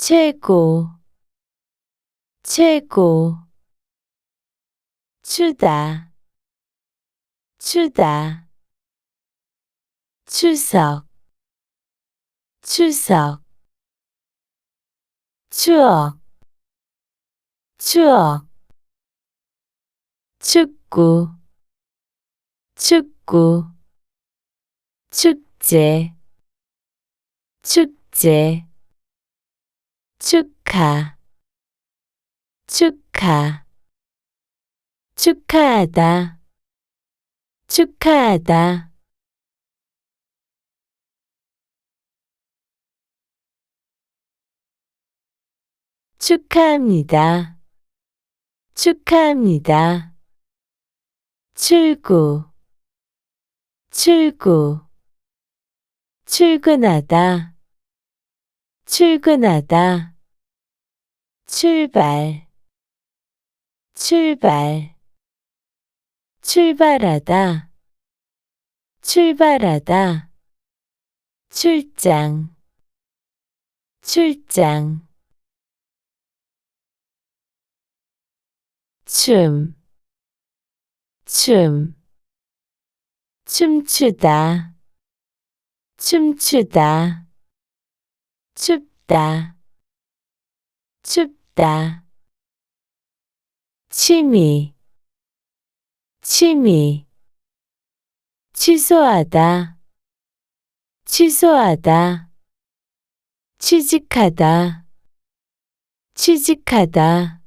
최고, 최고. 추다, 추다. 추석, 추석. 추억, 추억. 축구, 축구. 축제, 축제. 축하, 축하. 축하하다, 축하하다. 축하합니다, 축하합니다. 출구, 출구. 출근하다, 출근하다. 출발, 출발. 출발하다, 출발하다. 출장, 출장. 춤, 춤. 춤추다, 춤추다. 춥다, 춥다. 취미, 취미. 취소하다, 취소하다. 취직하다, 취직하다.